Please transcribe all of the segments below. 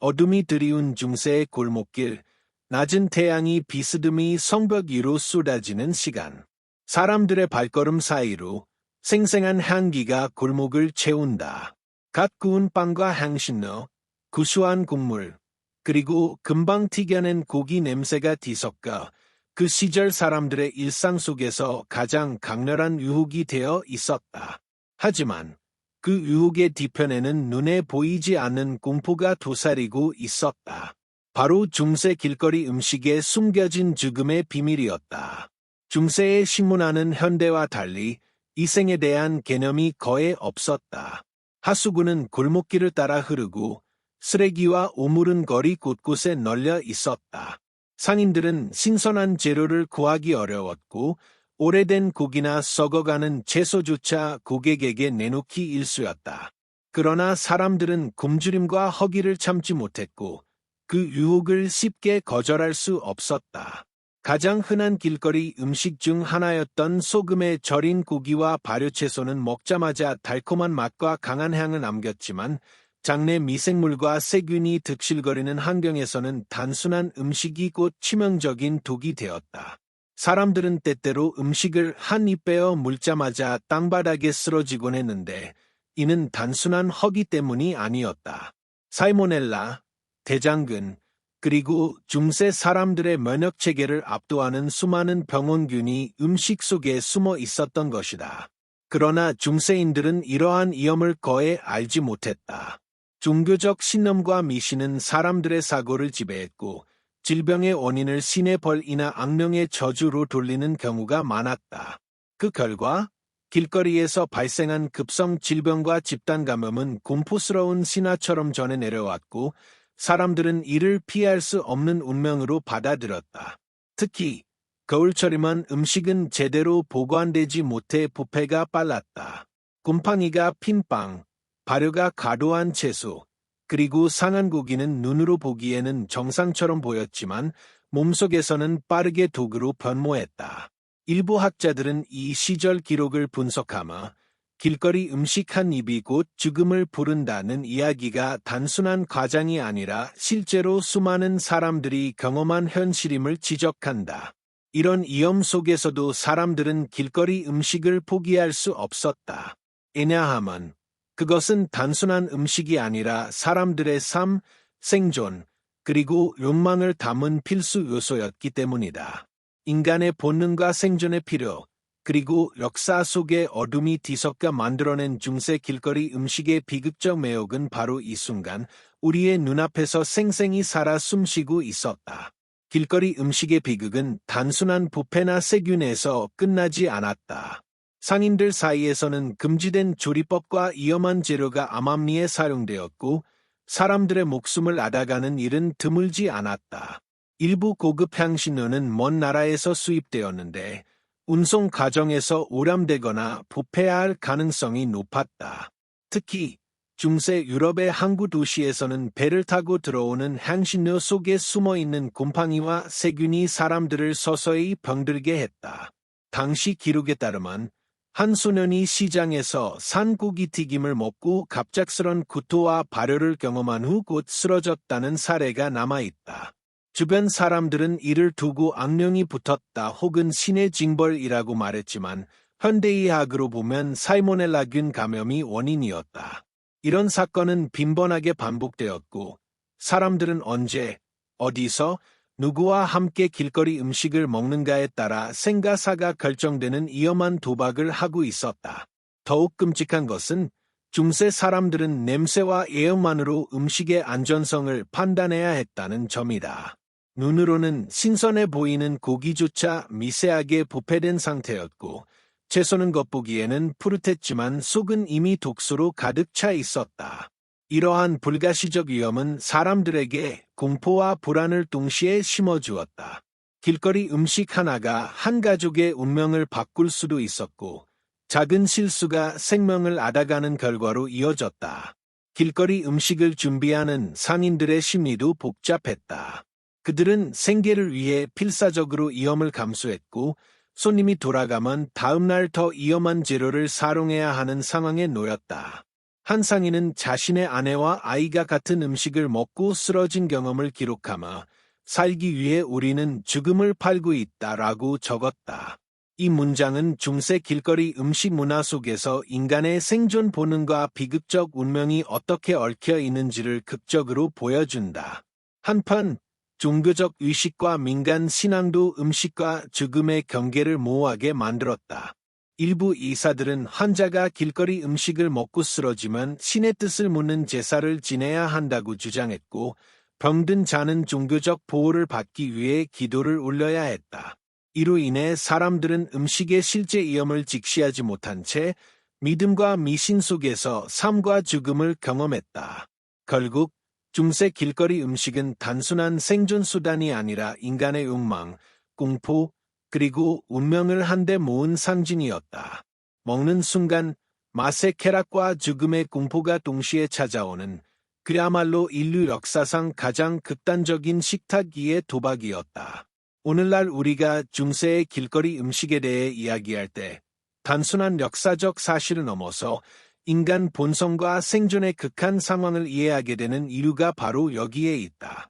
어둠이 드리운 중세의 골목길, 낮은 태양이 비스듬히 성벽 위로 쏟아지는 시간. 사람들의 발걸음 사이로 생생한 향기가 골목을 채운다. 갓 구운 빵과 향신료, 구수한 국물, 그리고 금방 튀겨낸 고기 냄새가 뒤섞여 그 시절 사람들의 일상 속에서 가장 강렬한 유혹이 되어 있었다. 하지만 그 유혹의 뒤편에는 눈에 보이지 않는 공포가 도사리고 있었다. 바로 중세 길거리 음식에 숨겨진 죽음의 비밀이었다. 중세의 신문화는 현대와 달리 이생에 대한 개념이 거의 없었다. 하수구는 골목길을 따라 흐르고 쓰레기와 오물은 거리 곳곳에 널려 있었다. 상인들은 신선한 재료를 구하기 어려웠고 오래된 고기나 썩어가는 채소조차 고객에게 내놓기 일쑤였다. 그러나 사람들은 굶주림과 허기를 참지 못했고 그 유혹을 쉽게 거절할 수 없었다. 가장 흔한 길거리 음식 중 하나였던 소금에 절인 고기와 발효채소는 먹자마자 달콤한 맛과 강한 향을 남겼지만 장내 미생물과 세균이 득실거리는 환경에서는 단순한 음식이 곧 치명적인 독이 되었다. 사람들은 때때로 음식을 한 입 빼어 물자마자 땅바닥에 쓰러지곤 했는데 이는 단순한 허기 때문이 아니었다. 사이모넬라, 대장근, 그리고 중세 사람들의 면역 체계를 압도하는 수많은 병원균이 음식 속에 숨어 있었던 것이다. 그러나 중세인들은 이러한 위험을 거의 알지 못했다. 종교적 신념과 미신은 사람들의 사고를 지배했고 질병의 원인을 신의 벌이나 악령의 저주로 돌리는 경우가 많았다. 그 결과 길거리에서 발생한 급성 질병과 집단 감염은 공포스러운 신화처럼 전해 내려왔고 사람들은 이를 피할 수 없는 운명으로 받아들였다. 특히 겨울철이면 음식은 제대로 보관되지 못해 부패가 빨랐다. 곰팡이가 핀 빵, 발효가 과도한 채소, 그리고 상한 고기는 눈으로 보기에는 정상처럼 보였지만 몸속에서는 빠르게 독으로 변모했다. 일부 학자들은 이 시절 기록을 분석하며 길거리 음식 한 입이 곧 죽음을 부른다는 이야기가 단순한 과장이 아니라 실제로 수많은 사람들이 경험한 현실임을 지적한다. 이런 위험 속에서도 사람들은 길거리 음식을 포기할 수 없었다. 왜냐하면 그것은 단순한 음식이 아니라 사람들의 삶, 생존, 그리고 욕망을 담은 필수 요소였기 때문이다. 인간의 본능과 생존의 필요, 그리고 역사 속의 어둠이 뒤섞여 만들어낸 중세 길거리 음식의 비극적 매혹은 바로 이 순간 우리의 눈앞에서 생생히 살아 숨쉬고 있었다. 길거리 음식의 비극은 단순한 부패나 세균에서 끝나지 않았다. 상인들 사이에서는 금지된 조리법과 위험한 재료가 암암리에 사용되었고 사람들의 목숨을 앗아가는 일은 드물지 않았다. 일부 고급 향신료는 먼 나라에서 수입되었는데 운송 과정에서 오염되거나 부패할 가능성이 높았다. 특히 중세 유럽의 항구 도시에서는 배를 타고 들어오는 향신료 속에 숨어 있는 곰팡이와 세균이 사람들을 서서히 병들게 했다. 당시 기록에 따르면 한 소년이 시장에서 산 고기 튀김을 먹고 갑작스런 구토와 발열을 경험한 후 곧 쓰러졌다는 사례가 남아있다. 주변 사람들은 이를 두고 악령이 붙었다 혹은 신의 징벌이라고 말했지만 현대의학으로 보면 사이모넬라균 감염이 원인이었다. 이런 사건은 빈번하게 반복되었고 사람들은 언제, 어디서, 누구와 함께 길거리 음식을 먹는가에 따라 생가사가 결정되는 위험한 도박을 하고 있었다. 더욱 끔찍한 것은 중세 사람들은 냄새와 예음만으로 음식의 안전성을 판단해야 했다는 점이다. 눈으로는 신선해 보이는 고기조차 미세하게 부패된 상태였고 채소는 겉보기에는 푸릇했지만 속은 이미 독소로 가득 차 있었다. 이러한 불가시적 위험은 사람들에게 공포와 불안을 동시에 심어주었다. 길거리 음식 하나가 한 가족의 운명을 바꿀 수도 있었고 작은 실수가 생명을 앗아가는 결과로 이어졌다. 길거리 음식을 준비하는 상인들의 심리도 복잡했다. 그들은 생계를 위해 필사적으로 위험을 감수했고 손님이 돌아가면 다음날 더 위험한 재료를 사용해야 하는 상황에 놓였다. 한 상인은 자신의 아내와 아이가 같은 음식을 먹고 쓰러진 경험을 기록하며 살기 위해 우리는 죽음을 팔고 있다라고 적었다. 이 문장은 중세 길거리 음식 문화 속에서 인간의 생존 본능과 비극적 운명이 어떻게 얽혀 있는지를 극적으로 보여준다. 한편 종교적 의식과 민간 신앙도 음식과 죽음의 경계를 모호하게 만들었다. 일부 이사들은 환자가 길거리 음식을 먹고 쓰러지면 신의 뜻을 묻는 제사를 지내야 한다고 주장했고 병든 자는 종교적 보호를 받기 위해 기도를 올려야 했다. 이로 인해 사람들은 음식의 실제 위험을 직시하지 못한 채 믿음과 미신 속에서 삶과 죽음을 경험했다. 결국 중세 길거리 음식은 단순한 생존 수단이 아니라 인간의 욕망, 공포, 그리고 운명을 한데 모은 상징이었다. 먹는 순간 맛의 쾌락과 죽음의 공포가 동시에 찾아오는 그야말로 인류 역사상 가장 극단적인 식탁기의 도박이었다. 오늘날 우리가 중세의 길거리 음식에 대해 이야기할 때 단순한 역사적 사실을 넘어서 인간 본성과 생존의 극한 상황을 이해하게 되는 이유가 바로 여기에 있다.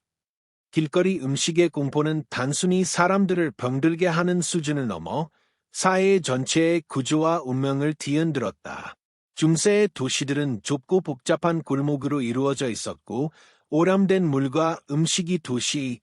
길거리 음식의 공포는 단순히 사람들을 병들게 하는 수준을 넘어 사회 전체의 구조와 운명을 뒤흔들었다. 중세의 도시들은 좁고 복잡한 골목으로 이루어져 있었고 오염된 물과 음식이 도시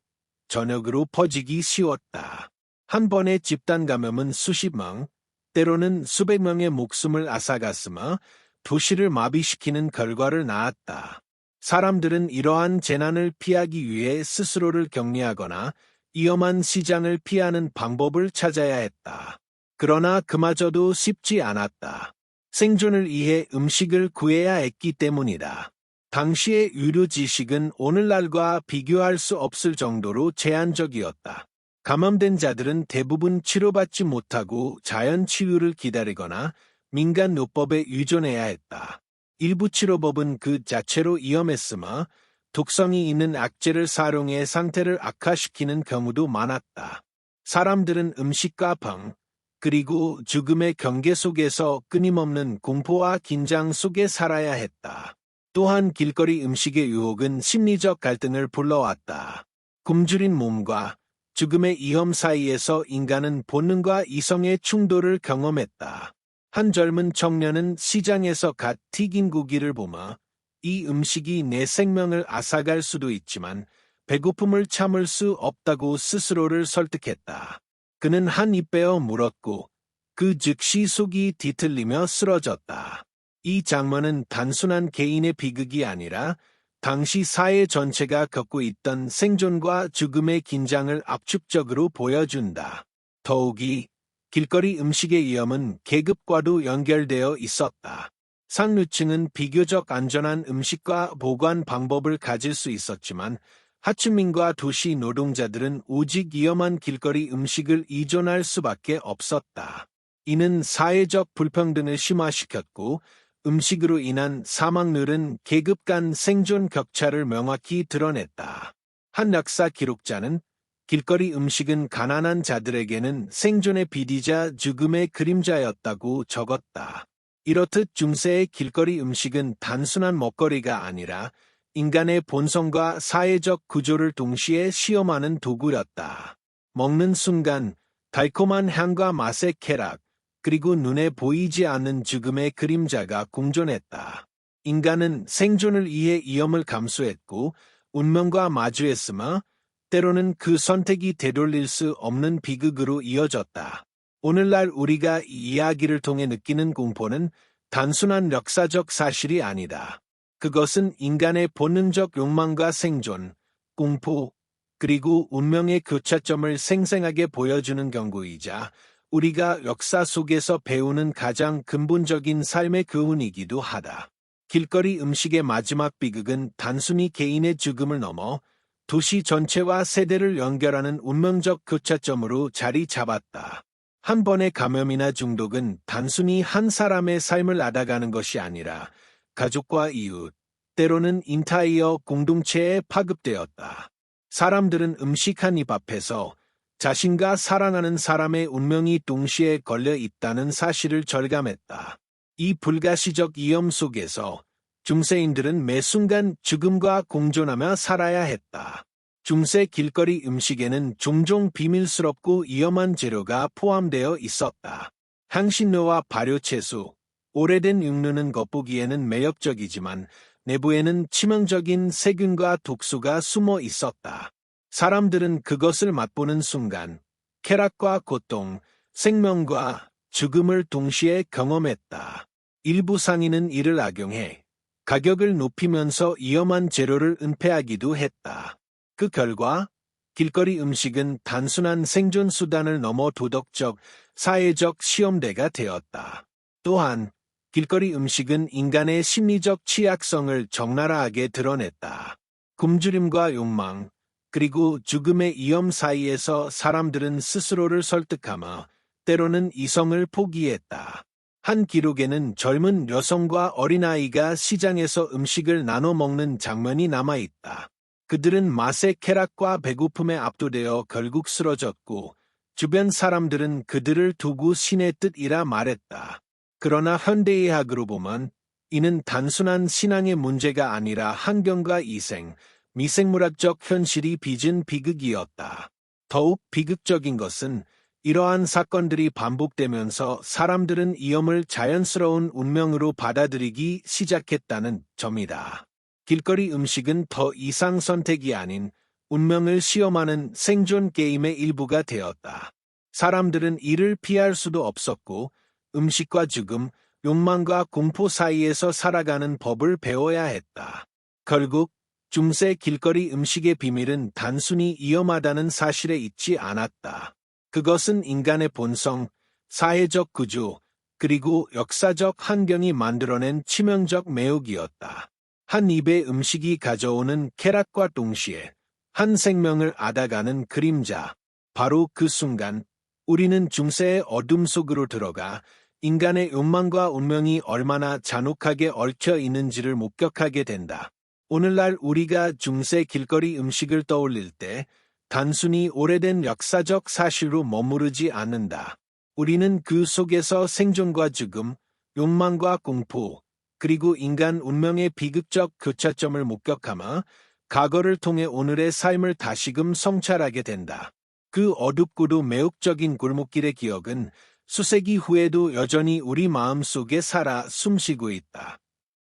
전역으로 퍼지기 쉬웠다. 한 번의 집단 감염은 수십 명, 때로는 수백 명의 목숨을 앗아갔으며 도시를 마비시키는 결과를 낳았다. 사람들은 이러한 재난을 피하기 위해 스스로를 격리하거나 위험한 시장을 피하는 방법을 찾아야 했다. 그러나 그마저도 쉽지 않았다. 생존을 위해 음식을 구해야 했기 때문이다. 당시의 의료 지식은 오늘날과 비교할 수 없을 정도로 제한적이었다. 감염된 자들은 대부분 치료받지 못하고 자연 치유를 기다리거나 민간 요법에 의존해야 했다. 일부 치료법은 그 자체로 위험했으며 독성이 있는 악재를 사용해 상태를 악화시키는 경우도 많았다. 사람들은 음식과 방, 그리고 죽음의 경계 속에서 끊임없는 공포와 긴장 속에 살아야 했다. 또한 길거리 음식의 유혹은 심리적 갈등을 불러왔다. 굶주린 몸과 죽음의 위험 사이에서 인간은 본능과 이성의 충돌을 경험했다. 한 젊은 청년은 시장에서 갓 튀긴 고기를 보며 이 음식이 내 생명을 앗아갈 수도 있지만 배고픔을 참을 수 없다고 스스로를 설득했다. 그는 한 입 빼어 물었고 그 즉시 속이 뒤틀리며 쓰러졌다. 이 장면은 단순한 개인의 비극이 아니라 당시 사회 전체가 겪고 있던 생존과 죽음의 긴장을 압축적으로 보여준다. 더욱이 길거리 음식의 위험은 계급과도 연결되어 있었다. 상류층은 비교적 안전한 음식과 보관 방법을 가질 수 있었지만 하층민과 도시 노동자들은 오직 위험한 길거리 음식을 이존할 수밖에 없었다. 이는 사회적 불평등을 심화시켰고 음식으로 인한 사망률은 계급 간 생존 격차를 명확히 드러냈다. 한 역사 기록자는 길거리 음식은 가난한 자들에게는 생존의 비디자 죽음의 그림자였다고 적었다. 이렇듯 중세의 길거리 음식은 단순한 먹거리가 아니라 인간의 본성과 사회적 구조를 동시에 시험하는 도구였다. 먹는 순간 달콤한 향과 맛의 쾌락, 그리고 눈에 보이지 않는 죽음의 그림자가 공존했다. 인간은 생존을 위해 위험을 감수했고 운명과 마주했으며 때로는 그 선택이 되돌릴 수 없는 비극으로 이어졌다. 오늘날 우리가 이 이야기를 통해 느끼는 공포는 단순한 역사적 사실이 아니다. 그것은 인간의 본능적 욕망과 생존, 공포, 그리고 운명의 교차점을 생생하게 보여주는 경고이자 우리가 역사 속에서 배우는 가장 근본적인 삶의 교훈이기도 하다. 길거리 음식의 마지막 비극은 단순히 개인의 죽음을 넘어 도시 전체와 세대를 연결하는 운명적 교차점으로 자리 잡았다. 한 번의 감염이나 중독은 단순히 한 사람의 삶을 앗아가는 것이 아니라 가족과 이웃, 때로는 인타이어 공동체에 파급되었다. 사람들은 음식 한 입 앞에서 자신과 사랑하는 사람의 운명이 동시에 걸려 있다는 사실을 절감했다. 이 불가시적 위험 속에서 중세인들은 매 순간 죽음과 공존하며 살아야 했다. 중세 길거리 음식에는 종종 비밀스럽고 위험한 재료가 포함되어 있었다. 향신료와 발효채소, 오래된 육류는 겉보기에는 매력적이지만 내부에는 치명적인 세균과 독소가 숨어 있었다. 사람들은 그것을 맛보는 순간 쾌락과 고통, 생명과 죽음을 동시에 경험했다. 일부 상인은 이를 악용해 가격을 높이면서 위험한 재료를 은폐하기도 했다. 그 결과 길거리 음식은 단순한 생존 수단을 넘어 도덕적, 사회적 시험대가 되었다. 또한 길거리 음식은 인간의 심리적 취약성을 적나라하게 드러냈다. 굶주림과 욕망, 그리고 죽음의 위험 사이에서 사람들은 스스로를 설득하며 때로는 이성을 포기했다. 한 기록에는 젊은 여성과 어린아이가 시장에서 음식을 나눠 먹는 장면이 남아있다. 그들은 맛의 쾌락과 배고픔에 압도되어 결국 쓰러졌고 주변 사람들은 그들을 두고 신의 뜻이라 말했다. 그러나 현대의학으로 보면 이는 단순한 신앙의 문제가 아니라 환경과 이생, 미생물학적 현실이 빚은 비극이었다. 더욱 비극적인 것은 이러한 사건들이 반복되면서 사람들은 위험을 자연스러운 운명으로 받아들이기 시작했다는 점이다. 길거리 음식은 더 이상 선택이 아닌 운명을 시험하는 생존 게임의 일부가 되었다. 사람들은 이를 피할 수도 없었고 음식과 죽음, 욕망과 공포 사이에서 살아가는 법을 배워야 했다. 결국 중세 길거리 음식의 비밀은 단순히 위험하다는 사실에 있지 않았다. 그것은 인간의 본성, 사회적 구조, 그리고 역사적 환경이 만들어낸 치명적 매혹이었다. 한 입의 음식이 가져오는 쾌락과 동시에 한 생명을 앗아가는 그림자. 바로 그 순간 우리는 중세의 어둠 속으로 들어가 인간의 욕망과 운명이 얼마나 잔혹하게 얽혀 있는지를 목격하게 된다. 오늘날 우리가 중세 길거리 음식을 떠올릴 때 단순히 오래된 역사적 사실로 머무르지 않는다. 우리는 그 속에서 생존과 죽음, 욕망과 공포, 그리고 인간 운명의 비극적 교차점을 목격하며 과거를 통해 오늘의 삶을 다시금 성찰하게 된다. 그 어둡고도 매혹적인 골목길의 기억은 수세기 후에도 여전히 우리 마음 속에 살아 숨쉬고 있다.